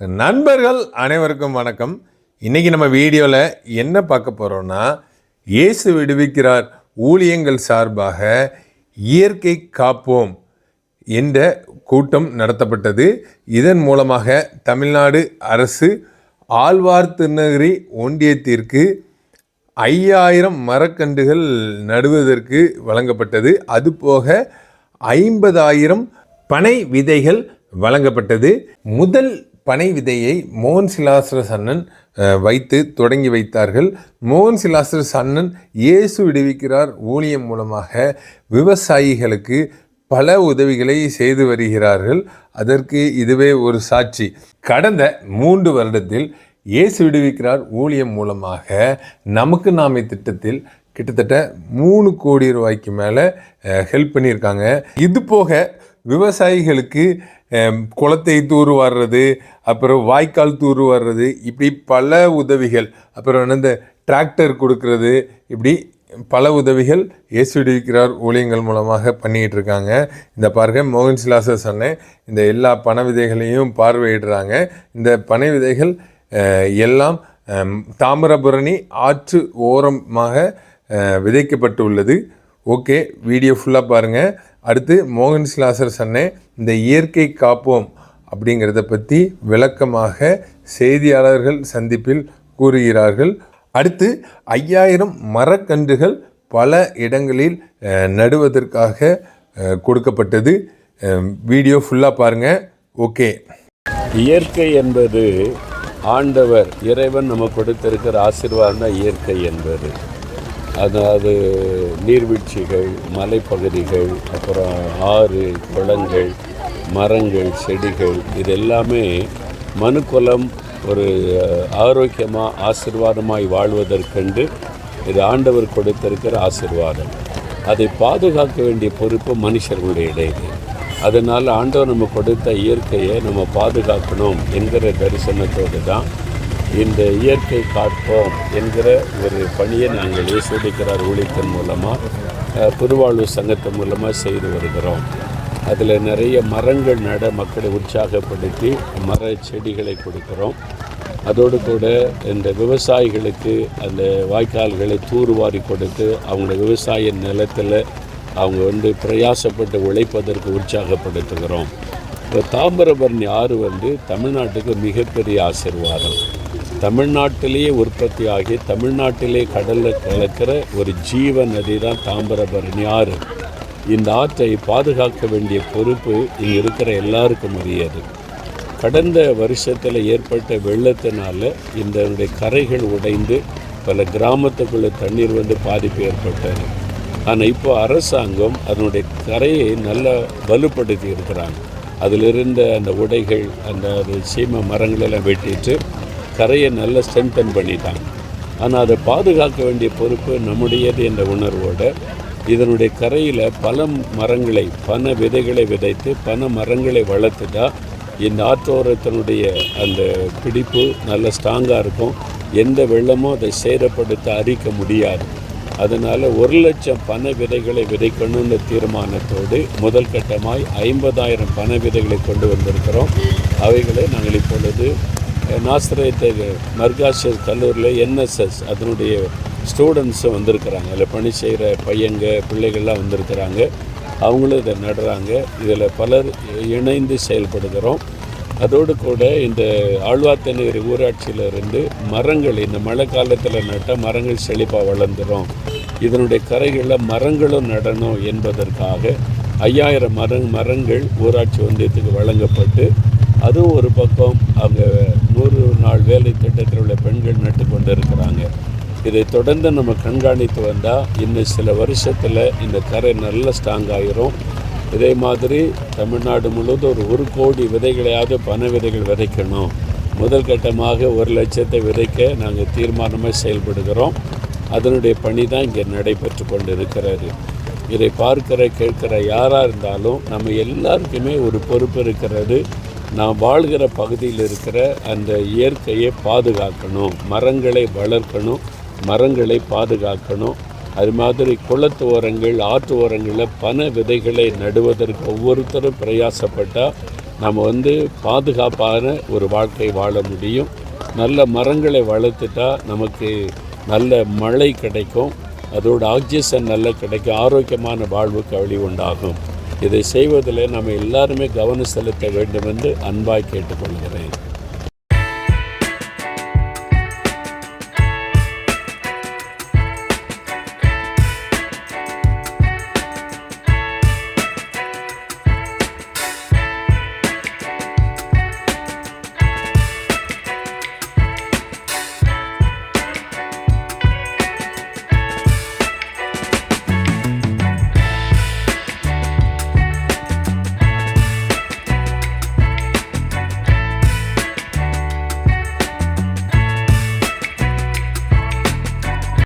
நண்பர்கள் அனைவருக்கும் வணக்கம். இன்றைக்கி நம்ம வீடியோவில் என்ன பார்க்க போகிறோம்னா இயேசு விடுவிக்கிறார் ஊழியங்கள் சார்பாக இயற்கை காப்போம் என்ற கூட்டம் நடத்தப்பட்டது. இதன் மூலமாக தமிழ்நாடு அரசு ஆழ்வார் திருநகரி ஒன்றியத்திற்கு ஐயாயிரம் மரக்கன்றுகள் நடுவதற்கு வழங்கப்பட்டது. அதுபோக ஐம்பதாயிரம் பனை விதைகள் வழங்கப்பட்டது. முதல் பனை விதையை மோகன் சிலாசரஸ் அண்ணன் வைத்து தொடங்கி வைத்தார்கள். மோகன் சிலாசரஸ் அண்ணன் இயேசு விடுவிக்கிறார் ஊழியம் மூலமாக. விவசாயிகளுக்கு பல உதவிகளை செய்து வருகிறார்கள். அதற்கு இதுவே ஒரு சாட்சி. கடந்த மூன்று வருடத்தில் இயேசு விடுவிக்கிறார் ஊழியம் மூலமாக. நமக்கு நாமை திட்டத்தில் கிட்டத்தட்ட மூணு கோடி ரூபாய்க்கு மேலே ஹெல்ப் பண்ணியிருக்காங்க. இது போக விவசாயிகளுக்கு குளத்தை தூர் வர்றது அப்புறம் வாய்க்கால் தூர் வர்றது இப்படி பல உதவிகள் அப்புறம் என்ன இந்த டிராக்டர் கொடுக்கறது இப்படி பல உதவிகள் இயேசு விடுவிக்கிறார் ஊழியங்கள் மூலமாக பண்ணிக்கிட்டு இருக்காங்க இந்த பாருங்க மோகன் சிலாசர் சொன்னேன் இந்த எல்லா பண விதைகளையும் பார்வையிடுறாங்க. இந்த பனை விதைகள் எல்லாம் அஹ், தாமிரபரணி ஆற்று ஓரமாக விதைக்கப்பட்டு உள்ளது ஓகே வீடியோ ஃபுல்லாக பாருங்கள் அடுத்து மோகன் சிலாசர் சொன்னேன் இந்த இயற்கை காப்போம் அப்படிங்கிறத பற்றி விளக்கமாக செய்தியாளர்கள் சந்திப்பில் கூறுகிறார்கள். அடுத்து ஐயாயிரம் மரக்கன்றுகள் பல இடங்களில் நடுவதற்காக கொடுக்கப்பட்டது. வீடியோ ஃபுல்லாக பாருங்கள் ஓகே. இயற்கை என்பது ஆண்டவர் இறைவன் நமக்கு கொடுத்திருக்கிற ஆசீர்வாதம் தான் இயற்கை என்பது. அதாவது நீர்வீழ்ச்சிகள் மலைப்பகுதிகள் அப்புறம் ஆறு குளங்கள் மரங்கள் செடிகள் இது எல்லாமே மனுக்குலம் ஒரு ஆரோக்கியமாக ஆசீர்வாதமாய் வாழ்வதற்கென்று இது ஆண்டவர் கொடுத்திருக்கிற ஆசீர்வாதம். அதை பாதுகாக்க வேண்டிய பொறுப்பு மனுஷர்களுடைய இடையே அதனால் ஆண்டவர் நம்ம கொடுத்த இயற்கையை நம்ம பாதுகாக்கணும் என்கிற தரிசனத்தோடு தான் இந்த இயற்கை காப்போம் என்கிற ஒரு பணியை நாங்கள் இயேசுடிக்கிறார் ஊழியத்தின் மூலமாக திருவாழ்வு சங்கத்தின் மூலமாக செய்து வருகிறோம். அதில் நிறைய மரங்கள் நட மக்களை உற்சாகப்படுத்தி மர செடிகளை கொடுக்குறோம். அதோடு கூட இந்த விவசாயிகளுக்கு அந்த வாய்க்கால்களை தூர்வாரி கொடுத்து அவங்களோட விவசாய நிலத்தில் அவங்க வந்து பிரயாசப்பட்டு உழைப்பதற்கு உற்சாகப்படுத்துகிறோம். இப்போ தாமிரபரணி ஆறு வந்து தமிழ்நாட்டுக்கு மிகப்பெரிய ஆசிர்வாதம். தமிழ்நாட்டிலேயே உற்பத்தி ஆகி தமிழ்நாட்டிலே கடலில் கலக்கிற ஒரு ஜீவ நதி தான் தாமிரபரணி ஆறு. இந்த ஆற்றை பாதுகாக்க வேண்டிய பொறுப்பு இங்கே இருக்கிற எல்லாருக்கும் உரியது. கடந்த வருஷத்தில் ஏற்பட்ட வெள்ளத்தினால இந்த கரைகள் உடைந்து பல கிராமத்துக்குள்ளே தண்ணீர் வந்து பாதிப்பு ஏற்பட்டது. ஆனால் இப்போ அரசாங்கம் அதனுடைய கரையை நல்லா வலுப்படுத்தி இருக்கிறாங்க. அதிலிருந்த அந்த உடைகள் அந்த அது சீம மரங்களெல்லாம் வெட்டிட்டு கரையை நல்லா ஸ்ட்ரென்தன் பண்ணிட்டாங்க. ஆனால் அதை பாதுகாக்க வேண்டிய பொறுப்பு நம்முடையது என்ற உணர்வோடு இதனுடைய கரையில் பல மரங்களை பன விதைகளை விதைத்து பன மரங்களை வளர்த்துட்டா இந்த ஆற்றோரத்தினுடைய அந்த பிடிப்பு நல்ல ஸ்ட்ராங்காக இருக்கும். எந்த வெள்ளமும் அதை சேதப்படுத்த அரிக்க முடியாது. அதனால் ஒரு லட்சம் பண விதைகளை விதைக்கணும்னு தீர்மானத்தோடு முதல் கட்டமாய் ஐம்பதாயிரம் பண விதைகளை கொண்டு வந்திருக்கிறோம். அவைகளை நாங்கள் இப்பொழுது நாசிரியத்தை மர்காஷர் கல்லூரியில் என்எஸ்எஸ் அதனுடைய ஸ்டூடெண்ட்ஸும் வந்திருக்கிறாங்க. அதில் பணி செய்கிற பையங்க பிள்ளைகள்லாம் வந்திருக்கிறாங்க. அவங்களும் இதை நடுறாங்க. இதில் பலர் இணைந்து செயல்படுகிறோம். அதோடு கூட இந்த ஆழ்வார்த்தநகரி ஊராட்சியிலிருந்து மரங்கள் இந்த மழை காலத்தில் நட்டால் மரங்கள் செழிப்பாக வளர்ந்துடும் இதனுடைய கரைகளில் மரங்களும் நடணும் என்பதற்காக ஐயாயிரம் மர மரங்கள் ஊராட்சி ஒன்றியத்துக்கு வழங்கப்பட்டு அதுவும் ஒரு பக்கம் அங்கே நூறு நாள் வேலை திட்டத்தில் உள்ள பெண்கள் நட்டு கொண்டு இருக்கிறாங்க இதை தொடர்ந்து நம்ம கண்காணித்து வந்தால் இன்னும் சில வருஷத்தில் இந்த கரை நல்ல ஸ்ட்ராங் ஆகிரும் இதே மாதிரி தமிழ்நாடு முழுவதும் ஒரு ஒரு கோடி விதைகளையாவது பனை விதைகள் விதைக்கணும். முதல் கட்டமாக ஒரு லட்சத்தை விதைக்க நாங்கள் தீர்மானமாக செயல்படுகிறோம். அதனுடைய பணி தான் இங்கே நடைபெற்று கொண்டு இருக்கிறது இதை பார்க்கிற கேட்கிற யாராக இருந்தாலும் நம்ம எல்லாருக்குமே ஒரு பொறுப்பு இருக்கிறது. நான் வாழ்கிற பகுதியில் இருக்கிற அந்த இயற்கையை பாதுகாக்கணும் மரங்களை வளர்க்கணும் மரங்களை பாதுகாக்கணும். அது மாதிரி குளத்து ஓரங்கள் ஆற்று ஓரங்களில் பன விதைகளை நடுவதற்கு ஒவ்வொருத்தரும் பிரயாசப்பட்டால் நம்ம வந்து பாதுகாப்பான ஒரு வாழ்க்கை வாழ முடியும். நல்ல மரங்களை வளர்த்துட்டா நமக்கு நல்ல மழை கிடைக்கும். அதோட ஆக்சிஜன் நல்ல கிடைக்கும். ஆரோக்கியமான வாழ்வுக்கு வழி உண்டாகும். இதை செய்வதில் நம்ம எல்லாருமே கவனம் செலுத்த வேண்டும் என்று அன்பாய் கேட்டுக்கொள்கிறேன்.